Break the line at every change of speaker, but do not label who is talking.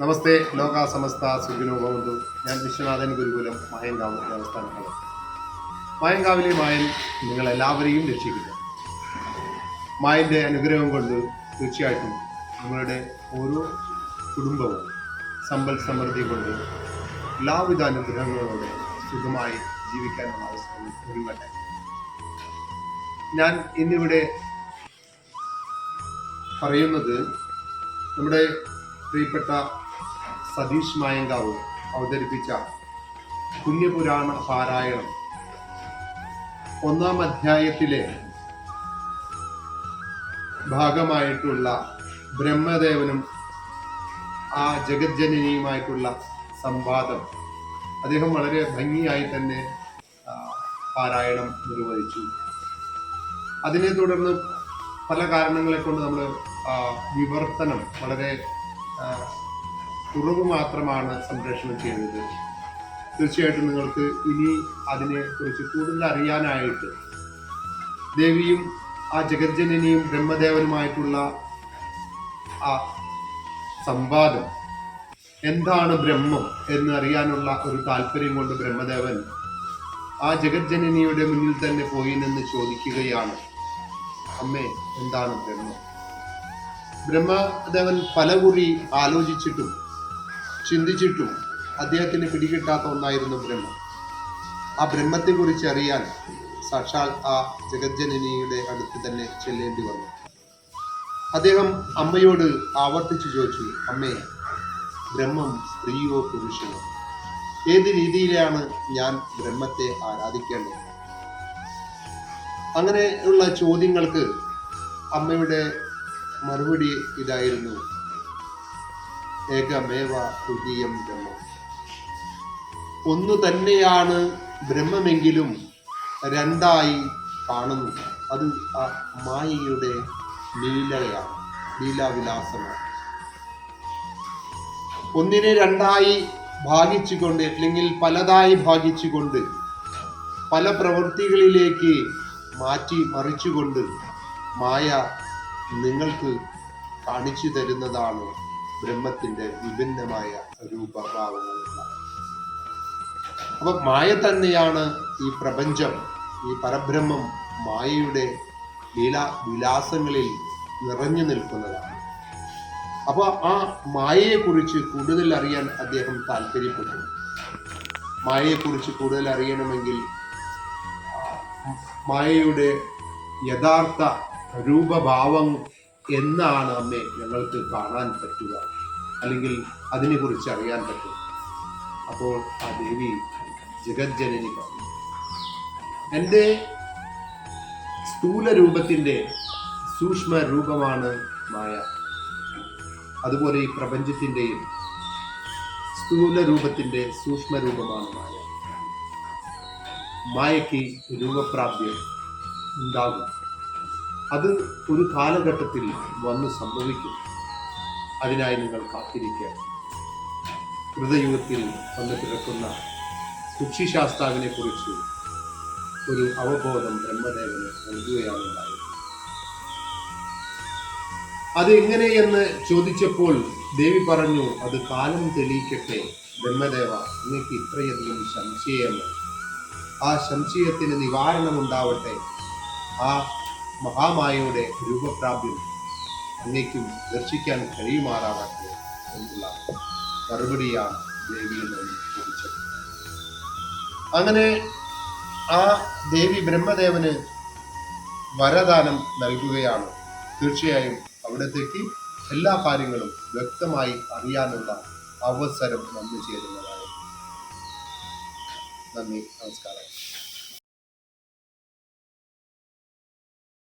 നമസ്തേ ലോക സമസ്ത സുഖിനോ ഭവന്തു. ഞാൻ വിശ്വനാഥൻ ഗുരുകുലം മായങ്കാവ് ദേവസ്ഥാനമാണ് മായങ്കാവിലെ മായൻ നിങ്ങളെല്ലാവരെയും രക്ഷിക്കുന്നു മായന്റെ അനുഗ്രഹം കൊണ്ട് തീർച്ചയായിട്ടും നിങ്ങളുടെ ഓരോ കുടുംബവും സമ്പൽ സമൃദ്ധി കൊണ്ട് എല്ലാവിധ അനുഗ്രഹങ്ങളോടെ സുഖമായി ജീവിക്കാനുള്ള അവസരം ഒരുങ്ങട്ടെ. ഞാൻ ഇന്നിവിടെ പറയുന്നത് നമ്മുടെ പ്രിയപ്പെട്ട സതീഷ് മായങ്കാവ് അവതരിപ്പിച്ച പുണ്യപുരാണ പാരായണം. ഒന്നാം അധ്യായത്തിലെ ഭാഗമായിട്ടുള്ള ബ്രഹ്മദേവനും ആ ജഗജ്ജനനിയുമായിട്ടുള്ള സംവാദം. അദ്ദേഹം വളരെ ഭംഗിയായി തന്നെ പാരായണം നിർവഹിച്ചു. അതിനെ തുടർന്ന് പല കാരണങ്ങളെ കൊണ്ട് നമ്മൾ വിവർത്തനം വളരെ കുറവ് മാത്രമാണ് സംപ്രേഷണം ചെയ്തത്. തീർച്ചയായിട്ടും നിങ്ങൾക്ക് ഇനി അതിനെ കുറിച്ച് കൂടുതൽ അറിയാനായിട്ട് ദേവിയും ആ ജഗജ്ജനനിയും ബ്രഹ്മദേവനുമായിട്ടുള്ള ആ സംവാദം എന്താണ് ബ്രഹ്മം എന്ന് അറിയാനുള്ള ഒരു താല്പര്യം കൊണ്ട് ബ്രഹ്മദേവൻ ആ ജഗജ്ജനനിയുടെ മുന്നിൽ തന്നെ പോയി നിന്ന് ചോദിക്കുകയാണ്. അമ്മേ എന്താണ് ബ്രഹ്മം? ബ്രഹ്മദേവൻ പലകുറി ആലോചിച്ചിട്ടും ചിന്തിച്ചിട്ടും അദ്ദേഹത്തിന് പിടികിട്ടാത്ത ഒന്നായിരുന്നു ബ്രഹ്മം. ആ ബ്രഹ്മത്തെക്കുറിച്ച് അറിയാൻ സാക്ഷാൽ ആ ജഗജ്ജനനിയുടെ അടുത്ത് തന്നെ ചെല്ലേണ്ടി വന്നു. അദ്ദേഹം അമ്മയോട് ആവർത്തിച്ചു ചോദിച്ചു അമ്മേ ബ്രഹ്മം സ്ത്രീയോ പുരുഷനോ? ഏത് രീതിയിലാണ് ഞാൻ ബ്രഹ്മത്തെ ആരാധിക്കേണ്ടത്? അങ്ങനെയുള്ള ചോദ്യങ്ങൾക്ക് അമ്മയുടെ മറുപടി ഇതായിരുന്നു. ഏകമേവ തുതീയം ബ്രഹ്മം. ഒന്നു തന്നെയാണ് ബ്രഹ്മമെങ്കിലും രണ്ടായി കാണുന്നു. അത് ആ മായയുടെ ലീലയാണ് ലീലാവിലാസമാണ്. ഒന്നിനെ രണ്ടായി ഭാഗിച്ചുകൊണ്ട് അല്ലെങ്കിൽ പലതായി ഭാഗിച്ചുകൊണ്ട് പല പ്രവൃത്തികളിലേക്ക് മാറ്റി മറിച്ചുകൊണ്ട് മായ നിങ്ങൾക്ക് കാണിച്ചു തരുന്നതാണ് ബ്രഹ്മത്തിന്റെ വിഭിന്നമായ രൂപഭാവങ്ങളുള്ള അപ്പൊ മായ തന്നെയാണ് ഈ പ്രപഞ്ചം ഈ പരബ്രഹ്മം മായയുടെ ലീലാ വിലാസങ്ങളിൽ നിറഞ്ഞു നിൽക്കുന്നതാണ്. അപ്പൊ ആ മായയെക്കുറിച്ച് കൂടുതൽ അറിയാൻ അദ്ദേഹം താല്പര്യപ്പെട്ടു. മായയെക്കുറിച്ച് കൂടുതൽ അറിയണമെങ്കിൽ മായയുടെ യഥാർത്ഥ രൂപഭാവം എന്നാണ് അമ്മേ ഞങ്ങൾക്ക് കാണാൻ പറ്റുക. അല്ലെങ്കിൽ അതിനെക്കുറിച്ച് അറിയാൻ പറ്റുക. അപ്പോൾ ആ ദേവി ജഗജ്ജനനി പറഞ്ഞു. എന്റെ സ്ഥൂല രൂപത്തിന്റെ സൂക്ഷ്മ രൂപമാണ് മായ. അതുപോലെ ഈ പ്രപഞ്ചത്തിന്റെയും സ്ഥൂല രൂപത്തിന്റെ സൂക്ഷ്മ രൂപമാണ് മായ. മായയ്ക്ക് രൂപപ്രാപ്യം ഉണ്ടാകും. അത് ഒരു കാലഘട്ടത്തിൽ വന്ന് സംഭവിക്കും. അതിനായി നിങ്ങൾ കാത്തിരിക്കുക. ഹൃദയുഗത്തിൽ വന്ന് കിടക്കുന്ന കുക്ഷിശാസ്താവിനെ കുറിച്ച് ഒരു അവബോധം ബ്രഹ്മദേവന് നൽകുകയാണ് ഉണ്ടായത് അത് എങ്ങനെയെന്ന് ചോദിച്ചപ്പോൾ ദേവി പറഞ്ഞു അത് കാലം തെളിയിക്കട്ടെ ബ്രഹ്മദേവ നിങ്ങൾക്ക് ഇത്രയധികം സംശയമോ ആ സംശയത്തിന് നിവാരണമുണ്ടാവട്ടെ. ആ മഹാമായയുടെ രൂപപ്രാപ്യം അങ്ങേക്കും ദർശിക്കാൻ കഴിയുമാറാവട്ടെ എന്നുള്ള മറുപടിയാണ് ദേവിയിൽ നിന്ന് അങ്ങനെ ആ ദേവി ബ്രഹ്മദേവന് വരദാനം നൽകുകയാണ്. തീർച്ചയായും അവിടത്തേക്ക് എല്ലാ കാര്യങ്ങളും വ്യക്തമായി അറിയാനുള്ള അവസരം വന്നു ചേരുന്നതാണ് നന്ദി നമസ്കാരം.